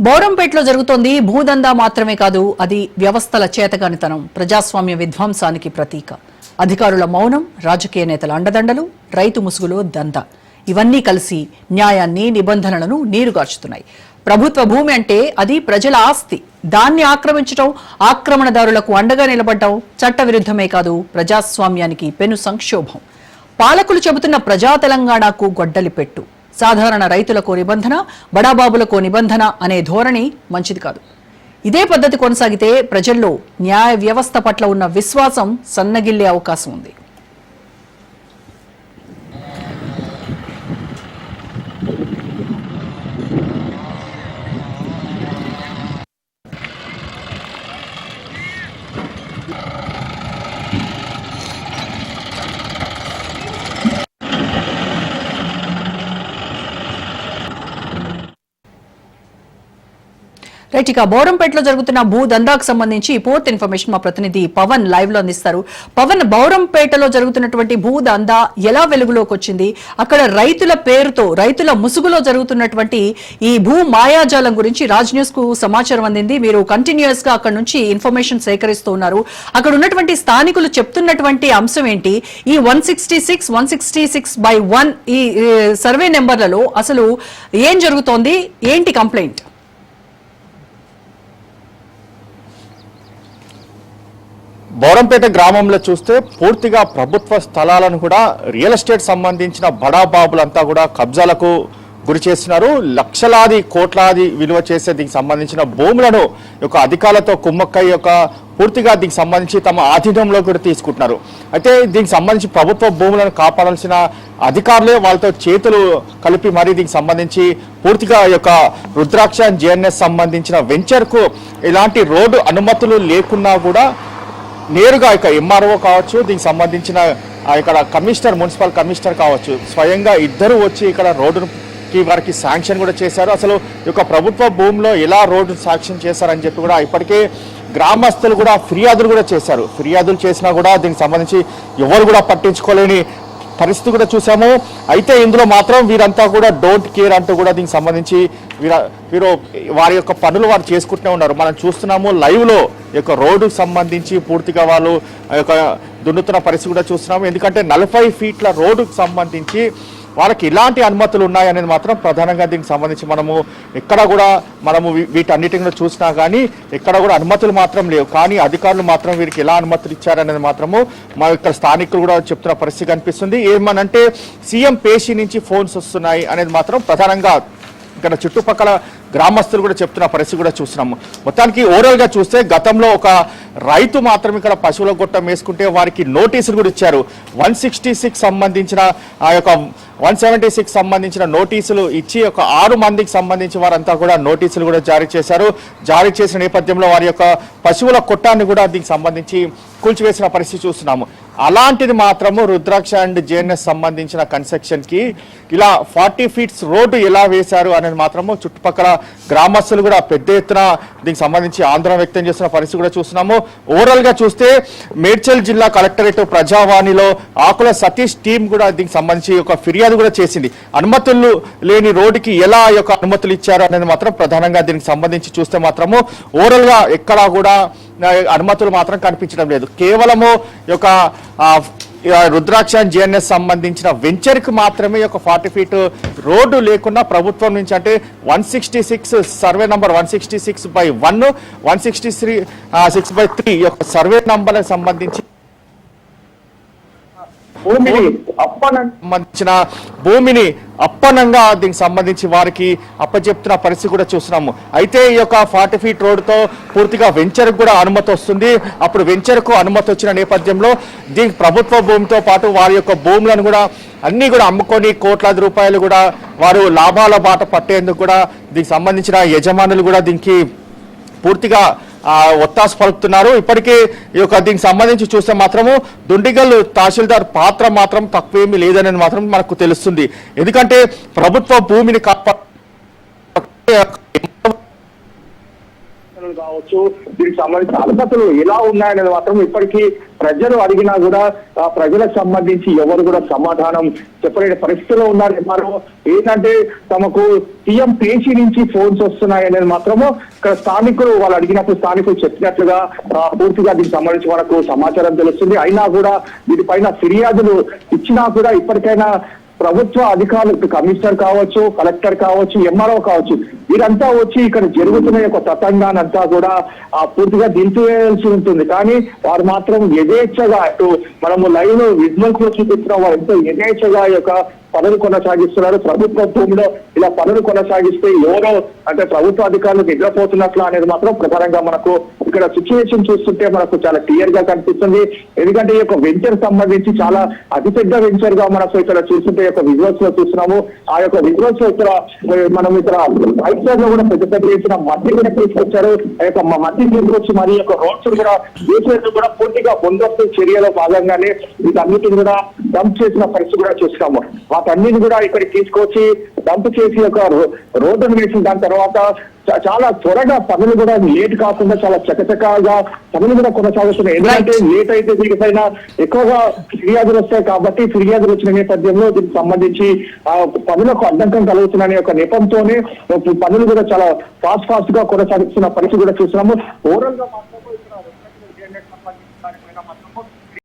బోరంపేటలో జరుగుతోంది. భూదందా మాత్రమే కాదు అది వ్యవస్థల చేతగానితనం ప్రజాస్వామ్య విధ్వంసానికి ప్రతీక. అధికారుల మౌనం రాజకీయ నేతల అండదండలు రైతు ముసుగులో దందా. ఇవన్నీ కలిసి న్యాయాన్ని నిబంధనలను నీరుగార్చుతున్నాయి. ప్రభుత్వ భూమి అంటే అది ప్రజల ఆస్తి. దాన్ని ఆక్రమించటం ఆక్రమణదారులకు అండగా నిలబడటం చట్టవిరుద్ధమే కాదు ప్రజాస్వామ్యానికి పెను సంక్షోభం. పాలకులు చెబుతున్న ప్రజా తెలంగాణకు గొడ్డలి పెట్టు. సాధారణ రైతులకు నిబంధన బడాబాబులకు నిబంధన అనే ధోరణి మంచిది కాదు. ఇదే పద్ధతి కొనసాగితే ప్రజల్లో న్యాయ వ్యవస్థ పట్ల ఉన్న విశ్వాసం సన్నగిల్లే అవకాశం ఉంది. రైట్ ఇక బౌరంపేటలో జరుగుతున్న భూ దందాకు సంబంధించి పూర్తి ఇన్ఫర్మేషన్ మా ప్రతినిధి పవన్ లైవ్లో అందిస్తారు. పవన్ బౌరంపేటలో జరుగుతున్నటువంటి భూ దందా ఎలా వెలుగులోకి వచ్చింది? అక్కడ రైతుల పేరుతో రైతుల ముసుగులో జరుగుతున్నటువంటి ఈ భూ మాయాజాలం గురించి రాజ్ న్యూస్కు సమాచారం అందింది. మీరు కంటిన్యూస్గా అక్కడ నుంచి ఇన్ఫర్మేషన్ సేకరిస్తూ ఉన్నారు. అక్కడ ఉన్నటువంటి స్థానికులు చెప్తున్నటువంటి అంశం ఏంటి? ఈ one sixty six one sixty six by one ఈ ఈ సర్వే నెంబర్లలో అసలు ఏం జరుగుతోంది? ఏంటి కంప్లైంట్? బౌరంపేట గ్రామంలో చూస్తే పూర్తిగా ప్రభుత్వ స్థలాలను కూడా రియల్ ఎస్టేట్ సంబంధించిన బడాబాబులంతా కూడా కబ్జాలకు గురి చేస్తున్నారు. లక్షలాది కోట్లాది విలువ చేసే దీనికి సంబంధించిన భూములను యొక్క అధికారులతో కుమ్మక్కై యొక్క పూర్తిగా దీనికి సంబంధించి తమ ఆధీనంలో కూడా తీసుకుంటున్నారు. అయితే దీనికి సంబంధించి ప్రభుత్వ భూములను కాపాడాల్సిన అధికారులే వాళ్ళతో చేతులు కలిపి మరీ దీనికి సంబంధించి పూర్తిగా యొక్క రుద్రాక్ష జేఎన్ఎస్ సంబంధించిన వెంచర్కు ఇలాంటి రోడ్డు అనుమతులు లేకున్నా కూడా నేరుగా ఇక ఎంఆర్ఓ కావచ్చు దీనికి సంబంధించిన ఇక్కడ కమిషనర్ మున్సిపల్ కమిషనర్ కావచ్చు స్వయంగా ఇద్దరు వచ్చి ఇక్కడ రోడ్డుకి వారికి శాంక్షన్ కూడా చేశారు. అసలు ఈ యొక్క ప్రభుత్వ భూమిలో ఎలా రోడ్డు శాంక్షన్ చేశారని చెప్పి కూడా ఇప్పటికే గ్రామస్తులు కూడా ఫిర్యాదులు కూడా చేశారు. ఫిర్యాదులు చేసినా కూడా దీనికి సంబంధించి ఎవరు కూడా పట్టించుకోలేని పరిస్థితి కూడా చూసాము. అయితే ఇందులో మాత్రం వీరంతా కూడా డోంట్ కేర్ అంటూ కూడా దీనికి సంబంధించి వీర వీరు వారి యొక్క పనులు వారు చేసుకుంటూనే ఉన్నారు. మనం చూస్తున్నాము లైవ్లో యొక్క రోడ్డుకు సంబంధించి పూర్తిగా వాళ్ళు యొక్క దున్నుతున్న పరిస్థితి కూడా చూస్తున్నాము. ఎందుకంటే నలభై ఫీట్ల రోడ్డుకు సంబంధించి వాళ్ళకి ఎలాంటి అనుమతులు ఉన్నాయి అనేది మాత్రం ప్రధానంగా దీనికి సంబంధించి మనము ఎక్కడ కూడా మనము వీటన్నిటిని కూడా చూసినా కానీ ఎక్కడ కూడా అనుమతులు మాత్రం లేవు. కానీ అధికారులు మాత్రం వీరికి ఎలా అనుమతులు ఇచ్చారనేది మాత్రము మా ఇక్కడ స్థానికులు కూడా చెప్తున్న పరిస్థితి కనిపిస్తుంది. ఏమనంటే సీఎం పేషి నుంచి ఫోన్స్ వస్తున్నాయి అనేది మాత్రం ప్రధానంగా ఇక్కడ చుట్టుపక్కల గ్రామస్తులు కూడా చెప్తున్న పరిస్థితి కూడా చూస్తున్నాము. మొత్తానికి ఓవరాల్గా చూస్తే గతంలో ఒక రైతు మాత్రం ఇక్కడ పశువుల గొట్టం వేసుకుంటే వారికి నోటీసులు కూడా ఇచ్చారు. వన్ సిక్స్టీ సిక్స్ సంబంధించిన ఆ యొక్క వన్ సెవెంటీ సిక్స్ సంబంధించిన నోటీసులు ఇచ్చి ఒక ఆరు మందికి సంబంధించి వారంతా కూడా నోటీసులు కూడా జారీ చేశారు. జారీ చేసిన నేపథ్యంలో వారి యొక్క పశువుల కొట్టాన్ని కూడా దీనికి సంబంధించి కూల్చివేసిన పరిస్థితి చూస్తున్నాము. అలాంటిది మాత్రము రుద్రాక్ష అండ్ జేఎన్ఎస్ సంబంధించిన కన్స్ట్రక్షన్కి ఇలా ఫార్టీ ఫీట్స్ రోడ్డు ఎలా వేశారు అనేది మాత్రము చుట్టుపక్కల గ్రామస్తులు కూడా పెద్ద ఎత్తున దీనికి సంబంధించి ఆందోళన వ్యక్తం చేస్తున్న పరిస్థితి కూడా చూస్తున్నాము. ఓవరాల్గా చూస్తే మేడ్చల్ జిల్లా కలెక్టరేట్ ప్రజావాణిలో ఆకుల సతీష్ టీం కూడా దీనికి సంబంధించి ఒక ఫిర్యాదు కూడా చేసింది. అనుమతులు లేని రోడ్డుకి ఎలా యొక్క అనుమతులు ఇచ్చారు అనేది మాత్రం ప్రధానంగా దీనికి సంబంధించి చూస్తే మాత్రము ఓవరాల్గా ఎక్కడా కూడా అనుమతులు మాత్రం కనిపించడం లేదు. కేవలము యొక్క రుద్రాక్ష జిఎన్ఎస్ సంబంధించిన వెంచర్కి మాత్రమే ఒక ఫార్టీ ఫీట్ రోడ్డు లేకుండా ప్రభుత్వం నుంచి అంటే one sixty six survey number one sixty six by one one sixty three six by three యొక్క సర్వే నంబర్ సంబంధించి భూమిని సంబంధించిన భూమిని అప్పనంగా దీనికి సంబంధించి వారికి అప్పచెప్తున్న పరిస్థితి కూడా చూస్తున్నాము. అయితే ఈ యొక్క ఫార్టీ ఫీట్ రోడ్డుతో పూర్తిగా వెంచర్ కూడా అనుమతి వస్తుంది. అప్పుడు వెంచర్కు అనుమతి వచ్చిన నేపథ్యంలో దీనికి ప్రభుత్వ భూమితో పాటు వారి యొక్క భూములను కూడా అన్ని కూడా అమ్ముకొని కోట్లాది రూపాయలు కూడా వారు లాభాల బాట పట్టేందుకు కూడా దీనికి సంబంధించిన యజమానులు కూడా దీనికి పూర్తిగా ఒత్తాసు పలుకుతున్నారు. ఇప్పటికే ఈ యొక్క దీనికి సంబంధించి చూస్తే మాత్రము దుండిగల్ తహసీల్దార్ పాత్ర మాత్రం తక్కువేమీ లేదనేది మాత్రం మనకు తెలుస్తుంది. ఎందుకంటే ప్రభుత్వ భూమిని కాపా కావచ్చు దీనికి సంబంధించిన అర్హతలు ఎలా ఉన్నాయనేది మాత్రం ఇప్పటికీ ప్రజలు అడిగినా కూడా ప్రజలకు సంబంధించి ఎవరు కూడా సమాధానం చెప్పలేని పరిస్థితిలో ఉన్నారు. ఎంఆర్ఓ ఏంటంటే తమకు సీఎం పేషి నుంచి ఫోన్స్ వస్తున్నాయి అనేది మాత్రము ఇక్కడ స్థానికులు వాళ్ళు అడిగినప్పుడు స్థానికులు చెప్పినట్లుగా పూర్తిగా దీనికి సంబంధించి మనకు సమాచారం తెలుస్తుంది. అయినా కూడా దీనిపైన ఫిర్యాదులు ఇచ్చినా కూడా ఇప్పటికైనా ప్రభుత్వ అధికారులు కమిషనర్ కావచ్చు కలెక్టర్ కావచ్చు ఎంఆర్ఓ కావచ్చు వీరంతా వచ్చి ఇక్కడ జరుగుతున్న యొక్క తతంగాన్ని అంతా కూడా ఆ పూర్తిగా దింపేయాల్సి ఉంటుంది. కానీ వారు మాత్రం యథేచ్ఛగా అటు మనము లైవ్లో విజువల్స్లో చూపిస్తున్న వారు ఎంతో యథేచ్ఛగా యొక్క పనులు కొనసాగిస్తున్నారు ప్రభుత్వ భూమిలో ఇలా పనులు కొనసాగిస్తే ఎవరో అంటే ప్రభుత్వ అధికారులు నిద్రపోతున్నట్లు అనేది మాత్రం ప్రధానంగా మనకు ఇక్కడ సిచ్యువేషన్ చూస్తుంటే మనకు చాలా క్లియర్గా కనిపిస్తుంది. ఎందుకంటే ఈ యొక్క వెంచర్ సంబంధించి చాలా అతిపెద్ద వెంచర్గా మనకు ఇక్కడ చూస్తుంటే యొక్క విజువల్స్లో చూస్తున్నాము. ఆ యొక్క విజువల్స్లో ఇక్కడ మనం ఇక్కడ రైట్ సైడ్లో కూడా పెద్ద పెద్ద చేసిన మట్టి కూడా తీసుకొచ్చారు. ఆ యొక్క మట్టి తీసుకొచ్చి మరి యొక్క రోడ్స్ కూడా వేసేందుకు కూడా పూర్తిగా ముందస్తు చర్యలో భాగంగానే వీటన్నిటిని కూడా డంప్ చేసిన పరిస్థితి కూడా చూస్తాము వాటన్నిటిని కూడా ఇక్కడికి తీసుకొచ్చి డంప్ చేసి ఒక రోడ్డును వేసిన దాని తర్వాత చాలా త్వరగా పనులు కూడా లేట్ కాకుండా చాలా చకచకాగా పనులు కూడా కొనసాగుతున్నాయి. ఎందుకంటే లేట్ అయితే దీనిపైన ఎక్కువగా ఫిర్యాదులు వస్తాయి కాబట్టి ఫిర్యాదులు వచ్చిన నేపథ్యంలో దీనికి సంబంధించి ఆ పనులకు అడ్డంకం కలుగుతున్న ఒక నెపంతోనే పనులు కూడా చాలా ఫాస్ట్ ఫాస్ట్గా కొనసాగుతున్న పరిస్థితి కూడా చూస్తున్నాము. ఓవరాల్గా